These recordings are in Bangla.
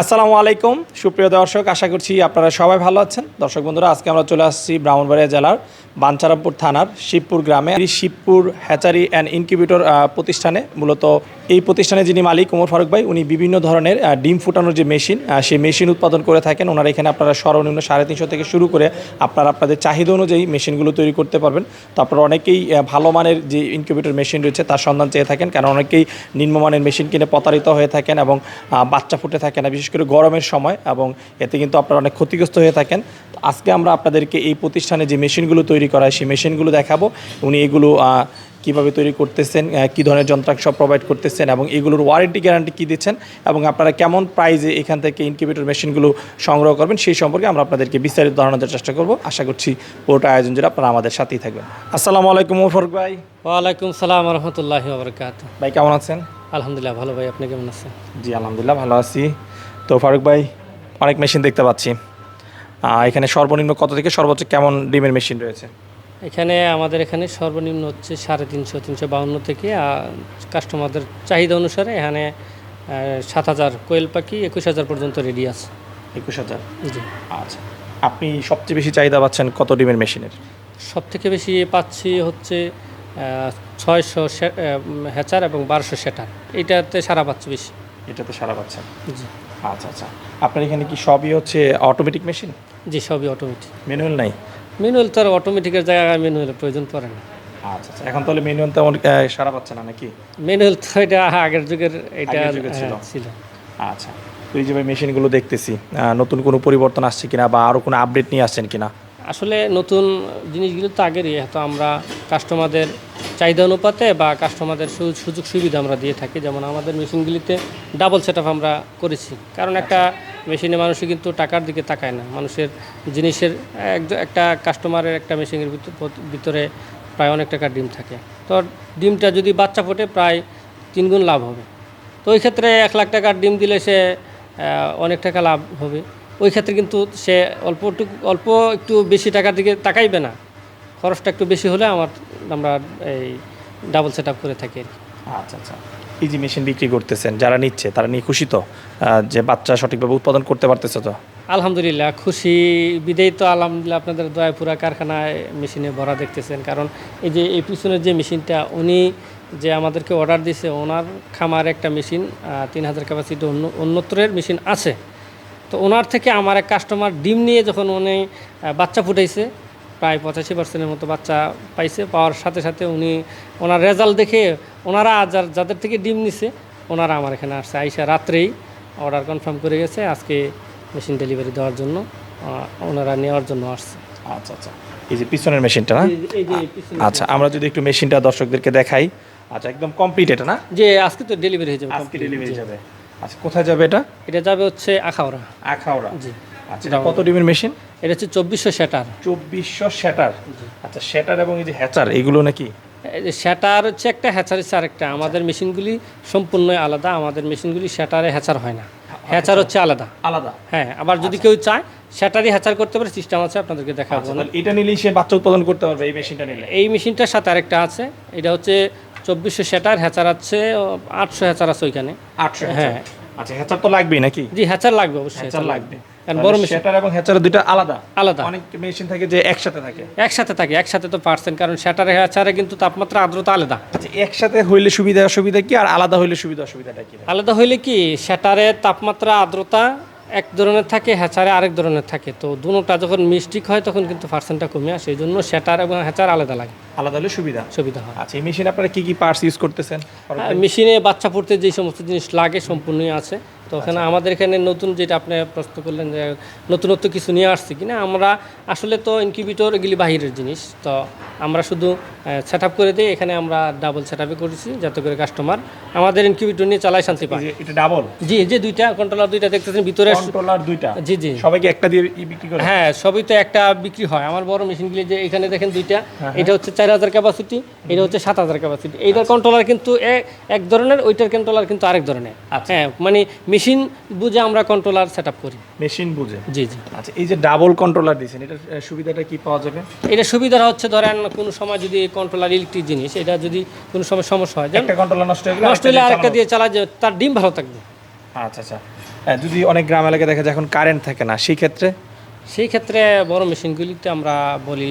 আসসালামু আলাইকুম। সুপ্রিয় দর্শক, আশা করছি আপনারা সবাই ভালো আছেন। দর্শক বন্ধুরা, আজকে আমরা চলে আসছি ব্রাহ্মণবাড়িয়া জেলার বাঞ্চারামপুর থানার শিবপুর গ্রামে শিবপুর হ্যাচারি অ্যান্ড ইনকিউবেটর প্রতিষ্ঠানে, মূলত এই প্রতিষ্ঠানে যিনি মালিক ওমর ফারুক ভাই, উনি বিভিন্ন ধরনের ডিম ফুটানোর যে মেশিন সেই মেশিন উৎপাদন করে থাকেন। ওনারা এখানে আপনারা সর্বনিম্ন সাড়ে তিনশো থেকে শুরু করে আপনারা আপনাদের চাহিদা অনুযায়ী মেশিনগুলো তৈরি করতে পারবেন। তো অনেকেই ভালো মানের যে ইনকিউবেটর মেশিন রয়েছে, তার সন্ধান চেয়ে থাকেন। কারণ অনেকেই নিম্নমানের মেশিন কিনে প্রতারিত হয়ে থাকেন এবং বাচ্চা ফুটে থাকে না, বিশেষ করে গরমের সময় এবং এতে কিন্তু আপনারা অনেক ক্ষতিগ্রস্ত হয়ে থাকেন। আজকে আমরা আপনাদেরকে এই প্রতিষ্ঠানে যে মেশিনগুলো তৈরি করা হয় সেই মেশিনগুলো দেখাবো। উনি এগুলো কীভাবে তৈরি করতেছেন কি ধরনের যন্ত্রাংশ প্রোভাইড করতেছেন এবং এগুলোর ওয়ারেন্টি গ্যারান্টি কী দিচ্ছেন এবং আপনারা কেমন প্রাইজে এখান থেকে ইনকিউবেটর মেশিনগুলো সংগ্রহ করবেন সেই সম্পর্কে আমরা আপনাদেরকে বিস্তারিত ধারণার চেষ্টা করব। আশা করছি পুরোটা আয়োজন জুড়ে আপনারা আমাদের সাথেই থাকবেন। আসসালামু আলাইকুম ওফরক ভাই। ওয়ালাইকুম সালাম রহমতুল্লাহ বরকাত ভাই কেমন আছেন? আলহামদুলিল্লাহ ভালো ভাই। আপনি কেমন আছেন? জি আলহামদুলিল্লাহ ভালো আছি। তো ফারুক ভাই অনেক মেশিন দেখতে পাচ্ছি। এখানে সর্বনিম্ন কত থেকে সর্বোচ্চ কেমন ডিমের মেশিন রয়েছে? এখানে আমাদের এখানে সর্বনিম্ন হচ্ছে সাড়ে তিনশো তিনশো বাউন্ন থেকে কাস্টমারদের চাহিদা অনুসারে এখানে সাত হাজার কোয়েল পাখি একুশ হাজার পর্যন্ত রেডি আছে। একুশ হাজার? জি। আচ্ছা আপনি সবচেয়ে বেশি চাহিদা পাচ্ছেন কত ডিমের মেশিনের সব থেকে বেশি পাচ্ছি হচ্ছে ছয়শো হ্যাচার এবং বারোশো সেটার। এটাতে সারা পাচ্ছি বেশি। এটাতে সারা পাচ্ছেন। জি। আচ্ছা আচ্ছা। আপনার এখানে কি সবই হচ্ছে অটোমেটিক মেশিন জি সবই অটোমেটিক ম্যানুয়াল নাই? ম্যানুয়াল তো আর অটোমেটিকের জায়গায় ম্যানুয়ালের প্রয়োজন পড়ে না। আচ্ছা আচ্ছা। এখন তাহলে ম্যানুয়াল তেমন সারা পাচ্ছে না নাকি? ম্যানুয়াল তো এটা আগের যুগের এটা আগের যুগের ছিল। হ্যাঁ, ছিল। আচ্ছা। তো এই যে ভাই মেশিনগুলো দেখতেছি নতুন কোনো পরিবর্তন আসছে কিনা বা আরও কোনো আপডেট নিয়ে আসছেন কিনা? আসলে নতুন জিনিসগুলো তো আগেরই, হয়তো আমরা কাস্টমারদের চাহিদা অনুপাতে বা কাস্টমারদের সুযোগ সুবিধা আমরা দিয়ে থাকি। যেমন আমাদের মেশিনগুলিতে ডাবল সেট আমরা করেছি। কারণ একটা মেশিনে মানুষ কিন্তু টাকার দিকে তাকায় না। মানুষের জিনিসের এক- একটা কাস্টমারের একটা মেশিনের ভিতরে প্রায় অনেক টাকার ডিম থাকে। তো ডিমটা যদি বাচ্চা ফোটে, প্রায় তিনগুণ লাভ হবে। তো ওই ক্ষেত্রে এক লাখ টাকার ডিম দিলে সে অনেক টাকা লাভ হবে। ওই ক্ষেত্রে কিন্তু সে অল্প একটু অল্প একটু বেশি টাকার দিকে তাকাইবে না। খরচটা একটু বেশি হলে আমার আমরা এই ডাবল সেট করে থাকি আর আচ্ছা আচ্ছা। এই যে মেশিন বিক্রি করতেছেন যারা নিচ্ছে তারা নিয়ে খুশি তো? যে বাচ্চা সঠিকভাবে উৎপাদন করতে পারতেছে তো? আলহামদুলিল্লাহ খুশি বিদেয় তো আলহামদুলিল্লাহ আপনাদের দয়াপুরা কারখানায় মেশিনে ভরা দেখতেছেন। কারণ এই যে এই পিছনের যে মেশিনটা উনি যে আমাদেরকে অর্ডার দিয়েছে ওনার খামার একটা মেশিন তিন হাজার ক্যাপাসিটি অন্য অন্যত্রের মেশিন আছে। তো ওনার থেকে আমার এক কাস্টমার ডিম নিয়ে যখন উনি বাচ্চা ফুটাইছে প্রায় পঁচাশি পার্সেন্টের মতো বাচ্চা পাইছে পাওয়ার সাথে সাথে উনি ওনার রেজাল্ট দেখে ওনারা যার যাদের থেকে ডিম নিছে ওনারা আমার এখানে আসছে। আইসা রাত্রেই অর্ডার কনফার্ম করে গেছে আজকে মেশিন ডেলিভারি দেওয়ার জন্য ওনারা নেওয়ার জন্য আসছে। আচ্ছা আচ্ছা। এই যে পিছনের মেশিনটা না? আচ্ছা আমরা যদি একটু মেশিনটা দর্শকদেরকে দেখাই। আচ্ছা একদম কমপ্লিট এটা না? যে আজকে তো ডেলিভারি হয়ে যাবে আজকে ডেলিভারি যাবে। আচ্ছা কোথায় যাবে এটা? এটা যাবে হচ্ছে আখাউড়া। আখাউড়া। জি। আচ্ছা এটা কত ডিমের মেশিন? এটা হচ্ছে চব্বিশশো শ্যাটার। চব্বিশশো শ্যাটার। আচ্ছা শ্যাটার এবং এই যে হ্যাচার এগুলো নাকি? শ্যাটার হচ্ছে একটা হ্যাচার হচ্ছে আরেকটা। আমাদের মেশিনগুলি সম্পূর্ণ আলাদা। আমাদের মেশিনগুলি শ্যাটারে হ্যাচার হয় না। হ্যাচার হচ্ছে আলাদা। আলাদা। হ্যাঁ আবার যদি কেউ চায় শ্যাটারই হ্যাচার করতে পারে সিস্টেম আছে আপনাদেরকে দেখাবো। আচ্ছা, এটা নিলেই সে বাচ্চা উৎপাদন করতে পারবে এই মেশিনটা নিলে। এই মেশিনটার সাথে আরেকটা আছে। এটা হচ্ছে চব্বিশশো সেটার হ্যাচার আছে আটশো হ্যাচার আছে ওইখানে। আটশো হ্যাঁ। আচ্ছা হ্যাচার তো লাগবেই নাকি? জি হ্যাচার লাগবে অবশ্যই হ্যাচার লাগবে। কারণ বড় মেশিন শ্যাটার এবং হ্যাচার দুটো আলাদা? আলাদা। অনেক মেশিন থাকে যে একসাথে থাকে। একসাথে থাকে একসাথে তো পারছেন কারণ শ্যাটারে হ্যাচারে কিন্তু তাপমাত্রা আর্দ্রতা আলাদা। আচ্ছা একসাথে হইলে সুবিধা অসুবিধা কি আর আলাদা হইলে সুবিধা অসুবিধাটা কি? আলাদা হইলে কি শ্যাটারে তাপমাত্রা আর্দ্রতা এক ধরনের থাকে হ্যাচারে আরেক ধরনের থাকে। তো দুটা যখন মিস্টিক হয় তখন কিন্তু পার্সেন্টটা কমে আসে। এই জন্য সেটার এবং হ্যাচার আলাদা লাগে। আলাদা হলে সুবিধা? সুবিধা হয়। আচ্ছা এই মেশিন আপনারা কী কী পার্টস ইউজ করতেছেন? আর মেশিনে বাচ্চা পড়তে যে সমস্ত জিনিস লাগে সম্পূর্ণই আছে। তো ওখানে আমাদের এখানে নতুন যেটা আপনি প্রশ্ন করলেন যে নতুনত্ব কিছু নিয়ে আসছি কিনা আমরা আসলে তো ইনকিউবেটর এগুলি বাহিরের জিনিস তো আমরা শুধু সেট করে দিই এখানে আমরা ডাবল সেট করেছি যাতে করে কাস্টমার আমাদের ইনকিউবেটর নিয়ে চালাই শান্তি পায়। এটা ডাবল জি যে দুইটা কন্ট্রোলার দুইটা দেখতেছেন ভিতরে কন্ট্রোলার দুইটা? জি জি। সবাইকে একটা দিয়ে বিক্রি করে? হ্যাঁ সবই তো একটা বিক্রি হয়। আমার বড় মেশিনগুলি যে এখানে দেখেন দুইটা এটা হচ্ছে চার হাজার ক্যাপাসিটি এটা হচ্ছে সাত হাজার ক্যাপাসিটি এইটার কন্ট্রোলার কিন্তু এক ধরনের ওইটার কন্ট্রোলার কিন্তু আরেক ধরনের। হ্যাঁ মানে মেশিন বুঝে আমরা কন্ট্রোলার সেট আপ করি। মেশিন বুঝে। জি জি। আচ্ছা এই যে ডাবল কন্ট্রোলার দিয়েছেন আহ, সুবিধাটা কি পাওয়া যাবে? এটা সুবিধা হচ্ছে ধরেন কোনো সময় যদি কন্ট্রোলার ইলেকট্রিক জিনিস এটা যদি কোনো সময় সমস্যা হয় একটা কন্ট্রোলার নষ্ট হয়ে গেলে নষ্ট হলে আরেকটা দিয়ে চালা যায় তার ডিম ভালো থাকবে। আচ্ছা আচ্ছা। যদি অনেক গ্রাম এলাকায় দেখা যায় এখন কারেন্ট থাকে না সেই ক্ষেত্রে? সেই ক্ষেত্রে বড় মেশিনগুলিতে আমরা বলি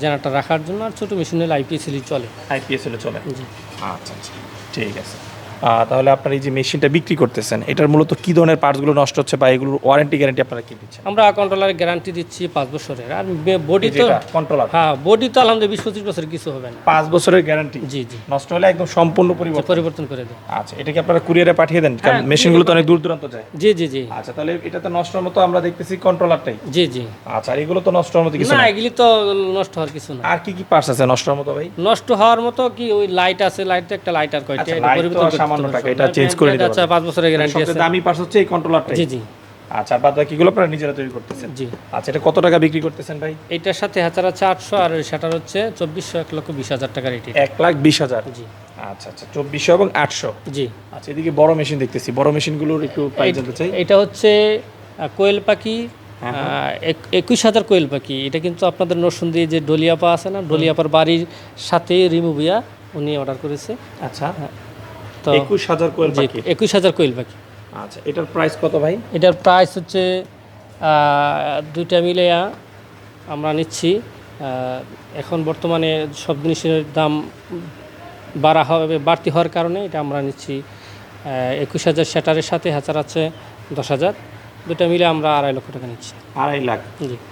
জেনারেটর রাখার জন্য আর ছোটো মেশিন আইপিএসএলই চলে। আইপিএস হলে চলে। জি। আচ্ছা আচ্ছা। ঠিক আছে। তাহলে আপনার এই যে মেশিনটা বিক্রি করতেছেন এটার মূলত কি ধরনের পার্টসগুলো নষ্ট হচ্ছে বা এগুলোর ওয়ারেন্টি গ্যারান্টি আপনারা কি দিচ্ছেন? আমরা কন্ট্রোলারের গ্যারান্টি দিচ্ছি পাঁচ বছরের। আর বডি তো কন্ট্রোলার হ্যাঁ বডি তো আলহামদুলিল্লাহ বিশ পঁচিশ বছর কিছু হবে না। পাঁচ বছরের গ্যারান্টি জি জি। নষ্ট হলে একদম সম্পূর্ণ পরিবর্তন। পরিবর্তন করে দেয় আচ্ছা এটা কি আপনারা কুরিয়ারে পাঠিয়ে দেন কারণ মেশিনগুলো তো অনেক দূর দূরান্ত যায়। জি জি জি। আচ্ছা তাহলে এটাতে নষ্টর মতো আমরা দেখতেছি কন্ট্রোলারটাই জি জি। আচ্ছা আর এগুলো তো নষ্টর মতো কিছু না এগুলি তো নষ্ট হওয়ার কিছু না। আর কি কি পার্টস আছে নষ্টর মতো ভাই? নষ্ট হওয়ার মতো কি ওই লাইট আছে লাইট একটা লাইট আর কয়টা আচ্ছা, এটা পরিবর্তন আর করতে সামান্য হবে। টাকা, এটা change করে নিতে আচ্ছা পাঁচ বছরের গ্যারান্টি আছে। দামি পার্টস হচ্ছে এই কন্ট্রোলারটাই জি জি। আচ্ছা বাদ বাকিগুলো আপনারা নিজেরা তৈরি করতেছেন। জি। আচ্ছা এটা কত টাকা বিক্রি করতেছেন ভাই? এইটার সাথে হাজার আছে আটশো আর সেটার হচ্ছে চব্বিশশো এক লক্ষ বিশ হাজার টাকার এটি। এক লাখ বিশ হাজার। জি। আচ্ছা আচ্ছা চব্বিশশো এবং আটশো। জি। আচ্ছা এদিকে বড় মেশিন দেখতেছি। বড় মেশিনগুলোর একটু প্রাইস জানতে চাই। এটা হচ্ছে কোয়েল পাখি হ্যাঁ, এক- একুশ হাজার কোয়েল পাখি। এটা কিন্তু আপনাদের নরসুন্দি যে ডলিয়াপা আছে না ডলিয়াপার বাড়ির সাথে রিমুভিয়া উনি অর্ডার করেছে। আচ্ছা। তো একুশ হাজার কোয়েল জি পাখি একুশ হাজার কোয়েল পাখি আচ্ছা এটার প্রাইস কত ভাই? এটার প্রাইস হচ্ছে দুইটা মিলে আমরা নিচ্ছি এখন বর্তমানে সব জিনিসের দাম বাড়া হবে বাড়তি হওয়ার কারণে এটা আমরা নিচ্ছি একুশ হাজার সেটারের সাথে হাজার আছে দশ হাজার। দুটা মিলে আমরা আড়াই লক্ষ টাকা নিচ্ছি। আড়াই লাখ?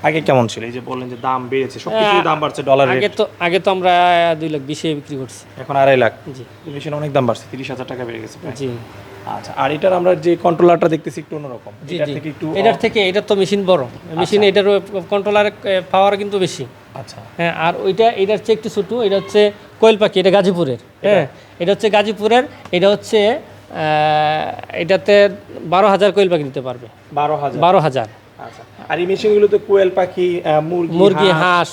আগে কেমন ছিল? এই যে বললেন যে দাম বেড়েছে সব কিছুর দাম বাড়ছে ডলার আগে তো আগে তো আমরা দুই লাখ বিশে বিক্রি করছি। এখন আড়াই লাখ। জি। মেশিন অনেক দাম বাড়ছে তিরিশ হাজার টাকা বেড়ে গেছে জি। আচ্ছা আর এটার আমরা যে কন্ট্রোলারটা দেখতেছি একটু অন্যরকম। এটার থেকে একটু এটার থেকে এটার তো মেশিন বড়। মেশিন এটার কন্ট্রোলারের পাওয়ার কিন্তু বেশি। আচ্ছা। হ্যাঁ আর ওইটা এটার চেয়ে একটু ছোটো এটা হচ্ছে কোয়েল পাখি এটা গাজীপুরের। হ্যাঁ এটা হচ্ছে গাজীপুরের এটা হচ্ছে এটাতে বারো হাজার কোয়েল পাখি দিতে পারবে। বারো হাজার। বারো হাজার। আচ্ছা। আর এই মেশিনগুলোতে কোয়েল পাখি মুরগি মুরগি হাঁস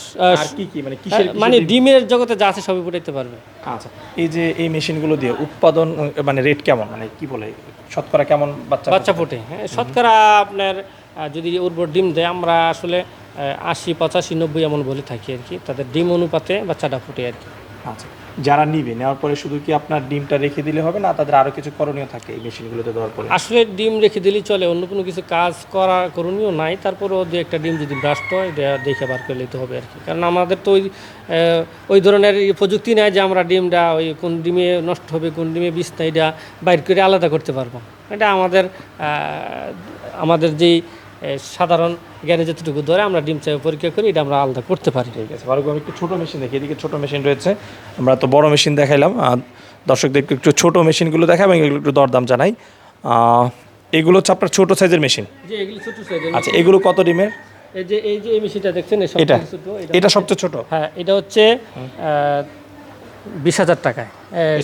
কি কি? মানে কিসের মানে ডিমের জগতে যা আছে সবই ফুটাইতে পারবে। আচ্ছা। এই যে এই মেশিনগুলো দিয়ে উৎপাদন মানে রেট কেমন? মানে কি বলে? শতকরা কেমন বাচ্চা বাচ্চা ফোটে? হ্যাঁ শতকরা আপনার যদি উর্বর ডিম দেয় আমরা আসলে আশি পঁচাশি নব্বই এমন বলে থাকি আর কি। তাদের ডিম অনুপাতে বাচ্চাটা ফুটে আর কি। আচ্ছা যারা নিবে, নেওয়ার পরে শুধু কি আপনার ডিমটা রেখে দিলে হবে না? তাদের আরও কিছু করণীয় থাকে এই মেশিনগুলোতে দেওয়ার পরে। আসলে ডিম রেখে দিলেই চলে, অন্য কোনো কিছু কাজ করা করণীয় নাই। তারপরেও দু একটা ডিম যদি ব্রাস্ট হয় এটা দেখে বার করে নিতে হবে আর কি। কারণ আমাদের তো ওই ওই ধরনের প্রযুক্তি নাই যে আমরা ডিমটা ওই কোন ডিমে নষ্ট হবে, কোন ডিমে বিষ এটা বাইর করে আলাদা করতে পারব। এটা আমাদের আমাদের যেই সাধারণ জ্ঞানে যতটুকু ধরে আমরা ডিম চাই পরীক্ষা করি এটা আমরা আলাদা করতে পারি। ঠিক আছে ফারুক একটু ছোট মেশিন দেখি এদিকে ছোট মেশিন রয়েছে। আমরা তো বড় মেশিন দেখাইলাম আর দর্শকদের একটু ছোট মেশিনগুলো দেখাবো এগুলো একটু দরদাম জানাই। এগুলো হচ্ছে আপনার ছোট সাইজের মেশিন। যে এগুলি সাইজের আচ্ছা এগুলো কত ডিমের? এই যে এই যে এই মেশিনটা দেখছেন এটা। এটা সবচেয়ে ছোট? হ্যাঁ এটা হচ্ছে বিশ হাজার টাকায়।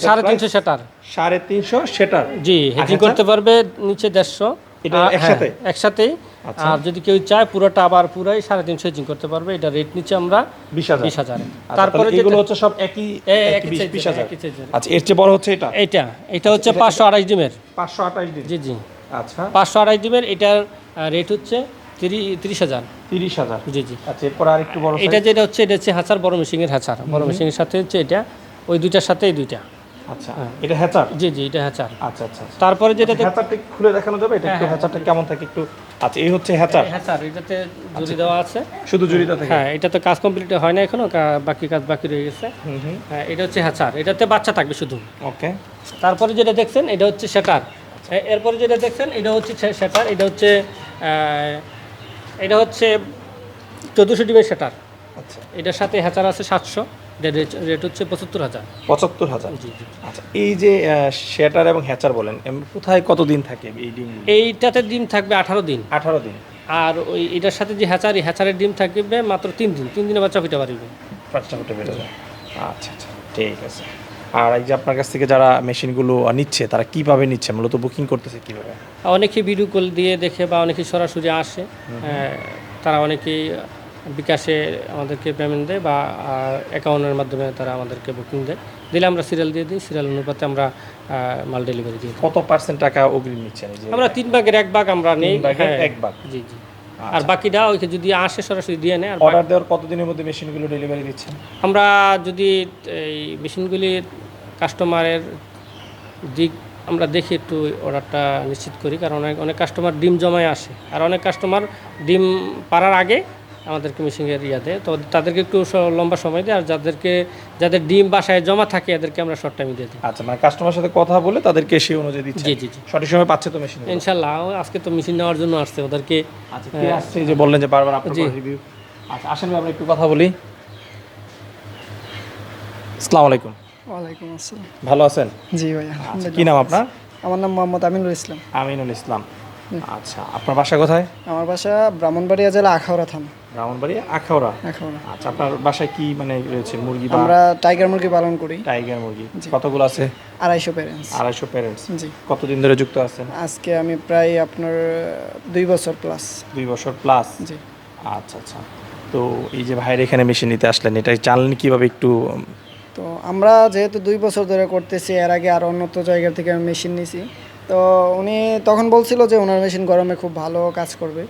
সাড়ে তিনশো সেটার। সাড়ে তিনশো সেটার। জি হেজিং এটা? করতে পারবে নিচে দেড়শো। এটা একসাথে? হ্যাঁ, একসাথেই। আচ্ছা। আর যদি কেউ চায় পুরোটা আবার পুরাই সাড়ে তিনশো হেজিং করতে পারবে এটা রেট নিচে আমরা বিশ হাজার। বিশ হাজারে। আচ্ছা, তারপরে এগুলো হচ্ছে সব একই বিশ- হাজার। আচ্ছা এর চেয়ে বড় হচ্ছে এটা? এইটা এটা হচ্ছে পাঁচশো আড়াইশ ডিমের। পাঁচশো আঠাশ দিন জি জি। আচ্ছা। পাঁচশো আড়াইশ ডিমের এটার রেট হচ্ছে তিরি- তিরিশ হাজার। তিরিশ হাজার। জি জি। আচ্ছা এরপর আর একটু বড় এটা যেটা হচ্ছে এটা হচ্ছে হাঁচার বড় মেশিনের হাঁচার। বড় মেশিনের সাথে হচ্ছে এটা ওই দুইটার সাথে এই দুইটা। আচ্ছা এটা হ্যাচার জি জি এটা হাঁচার। আচ্ছা আচ্ছা আচ্ছা। তারপরে যেটা হ্যাচারটা খুলে দেখানো যাবে? এটা একটু হ্যাচারটা কেমন থাকে একটু আচ্ছা এই হচ্ছে হ্যাচার? হ্যাচার এটাতে জুড়ি দেওয়া আছে। শুধু জড়িত থাকে? হ্যাঁ এটা তো কাজ কমপ্লিট হয় না এখনও বাকি কাজ বাকি রয়ে গেছে। হ্যাঁ এটা হচ্ছে হ্যাচার এটাতে বাচ্চা থাকবে শুধু। ওকে। তারপরে যেটা দেখছেন এটা হচ্ছে সেটার এরপরে যেটা দেখছেন এটা হচ্ছে সেটার এটা হচ্ছে এটা হচ্ছে চোদ্দোশো ডিমের সেটার আচ্ছা। এটার সাথে হ্যাচার আছে সাতশো। রেট হচ্ছে পঁচাত্তর হাজার। পঁচাত্তর হাজার? আচ্ছা এই যে শেটার এবং হ্যাচার বলেন কোথায় কতদিন থাকে এই ডিম? এইটাতে ডিম থাকবে আঠারো দিন। আঠারো দিন। আর ওই এটার সাথে যে হ্যাচার এই হ্যাচারের ডিম থাকবে মাত্র তিন দিন। তিন দিনে বাচ্চা ফিটা পারবে বাচ্চা ফুটে বেরো যায়। আচ্ছা আচ্ছা ঠিক আছে। আর এই যে আপনার কাছ থেকে যারা মেশিনগুলো নিচ্ছে তারা কীভাবে নিচ্ছে? মূলত বুকিং করতেছে কীভাবে? অনেকে ভিডিও কল দিয়ে দেখে বা অনেকে সরাসরি আসে। আহ, তারা অনেকেই বিকাশে আমাদেরকে পেমেন্ট দেয় বা অ্যাকাউন্টের মাধ্যমে তারা আমাদেরকে বুকিং দেয়। দিলে আমরা সিরিয়াল দিয়ে দিই সিরিয়াল অনুপাতে আমরা মাল ডেলিভারি দিই। কত পার্সেন্ট টাকা অগ্রিম নিচ্ছেন আমরা তিন ভাগের এক ভাগ আমরা নেই হ্যাঁ, এক ভাগ। জি জি। আর বাকিটা ওইকে যদি আসে সরাসরি দিয়ে নেয় আর অর্ডার দেওয়ার কতদিনের মধ্যে মেশিনগুলো ডেলিভারি দিচ্ছেন আমরা যদি এই মেশিনগুলি কাস্টমারের দিক আমরা দেখি একটু অর্ডারটা নিশ্চিত করি কারণ অনেক অনেক কাস্টমার ডিম জমায় আসে। আর অনেক কাস্টমার ডিম পাড়ার আগে আমাদেরকে মেশিনের ইয়া দেয় তো তাদেরকে একটু লম্বা সময় দেয় আর যাদেরকে যাদের ডিম বাসায় জমা থাকে এদেরকে আমরা শর্ট টাইমে দিয়ে দিই। আচ্ছা মানে কাস্টমার সাথে কথা বলে তাদেরকে সেই অনুযায়ী দিচ্ছে। জি জি জি। সঠিক সময় পাচ্ছে তো মেশিন ইনশাল্লাহ আজকে তো মেশিন নেওয়ার জন্য আসছে ওদেরকে আচ্ছা কে আসছে? যে বললেন যে বারবার আপনার। রিভিউ আচ্ছা আসেন আমরা একটু কথা বলি। আসসালামু আলাইকুম। ওয়ালাইকুম আসসালাম। ভালো আছেন? জি ভাই আচ্ছা আলহামদুলিল্লাহ কি নাম আপনার? আমার নাম মোহাম্মদ আমিনুল ইসলাম। আমিনুল ইসলাম। আচ্ছা আপনার বাসা কোথায়? আমার বাসা ব্রাহ্মণবাড়িয়া জেলা আখাউড়া থানা। ব্রাহ্মণবাড়ি আখাউড়া। আচ্ছা আপনার বাসায় কি মানে রয়েছে মুরগি আমরা টাইগার মুরগি পালন করি। টাইগার মুরগি। কতগুলো আছে? আড়াইশো প্যারেন্টস আড়াইশো প্যারেন্টস জি। কতদিন ধরে যুক্ত আছেন? আজকে আমি প্রায় আপনার দুই বছর প্লাস দুই বছর প্লাস জি। আচ্ছা আচ্ছা। তো এই যে ভাইয়ের এখানে মেশিন নিতে আসলেন এটা জানলেন কীভাবে একটু তো আমরা যেহেতু দুই বছর ধরে করতেছি এর আগে আর অন্যত জায়গা থেকে আমি মেশিন নিছি। তো উনি তখন বলছিল যে ওনার মেশিন গরমে খুব ভালো কাজ করবে।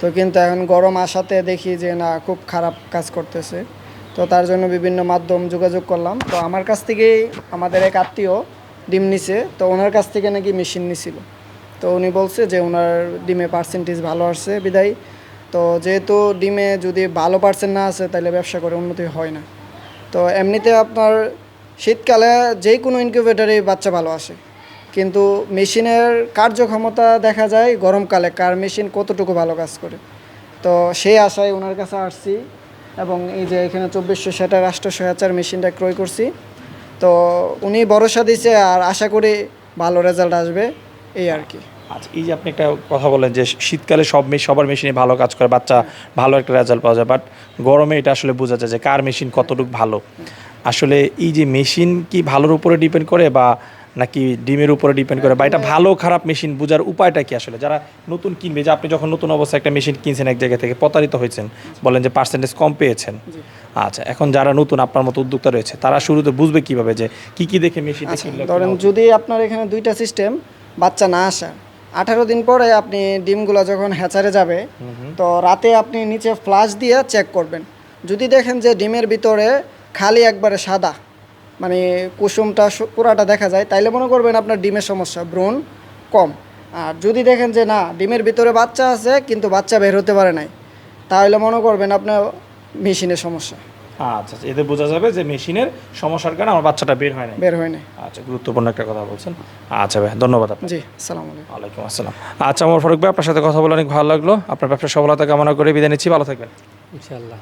তো কিন্তু এখন গরম আসাতে দেখি যে না, খুব খারাপ কাজ করতেছে। তো তার জন্য বিভিন্ন মাধ্যম যোগাযোগ করলাম। তো আমার কাছ থেকেই আমাদের এক আত্মীয় ডিম নিছে, তো ওনার কাছ থেকে নাকি মেশিন নিছিল। তো উনি বলছে যে ওনার ডিমে পার্সেন্টেজ ভালো আসছে, বিদায়। তো যেহেতু ডিমে যদি ভালো পার্সেন্ট না আছে তাহলে ব্যবসা করে উন্নতি হয় না। তো এমনিতে আপনার শীতকালে যে কোনো ইনকিউবেটারেই বাচ্চা ভালো আসে। কিন্তু মেশিনের কার্যক্ষমতা দেখা যায় গরমকালে, কার মেশিন কতটুকু ভালো কাজ করে। তো সেই আশায় ওনার কাছে আসছি এবং এই যে এখানে চব্বিশশো সেটার আষ্টশো হাজার মেশিনটা ক্রয় করছি। তো উনি ভরসা দিছে আর আশা করি ভালো রেজাল্ট আসবে, এই আর কি। আচ্ছা এই যে আপনি একটা কথা বলেন যে শীতকালে সব সবার মেশিনে ভালো কাজ করে, বাচ্চা ভালো একটা রেজাল্ট পাওয়া যায়, বাট গরমে এটা আসলে বোঝা যায় যে কার মেশিন কতটুকু ভালো। আসলে এই যে মেশিন কি ভালোর উপরে ডিপেন্ড করে বা নাকি ডিমের উপরে ডিপেন্ড করে? বা এটা ভালো খারাপ মেশিন বোঝার উপায়টা কি আসলে? যারা নতুন কিনবে যে আপনি যখন নতুন অবস্থায় একটা মেশিন কিনছেন এক জায়গা থেকে প্রতারিত হয়েছেন বলেন যে পার্সেন্টেজ কম পেয়েছেন। আচ্ছা এখন যারা নতুন আপনার মতো উদ্যোক্তা রয়েছে তারা শুরুতে বুঝবে কীভাবে যে কি কি দেখে মেশিন আচ্ছা ধরেন যদি আপনার এখানে দুইটা সিস্টেম বাচ্চা না আসা আঠারো দিন পরে আপনি ডিমগুলো যখন হ্যাচারে যাবে তো রাতে আপনি নিচে ফ্লাশ দিয়ে চেক করবেন। যদি দেখেন যে ডিমের ভিতরে খালি একবারে সাদা মানে কুসুমটা সু- পুরাটা দেখা যায় তাইলে মনে করবেন আপনার ডিমের সমস্যা ব্রণ কম। আর যদি দেখেন যে না ডিমের ভিতরে বাচ্চা আছে কিন্তু বাচ্চা বের হতে পারে নাই তাহলে মনে করবেন আপনার মেশিনের সমস্যা। আচ্ছা আচ্ছা এতে বোঝা যাবে যে মেশিনের সমস্যার কারণে আমার বাচ্চাটা বের হয় না বের হয় নাই। আচ্ছা গুরুত্বপূর্ণ একটা কথা বলছেন। আচ্ছা ভাই ধন্যবাদ আপনার জি সালাম আলাইকুম। ওয়ালাইকুম আসসালাম। আচ্ছা আমার ফারুক ভাই আপনার সাথে কথা বলে অনেক ভালো লাগল। আপনার ব্যবসা সফলতা কামনা করে বিদায় নিচ্ছি। ভালো থাকবেন। ইনশাল্লাহ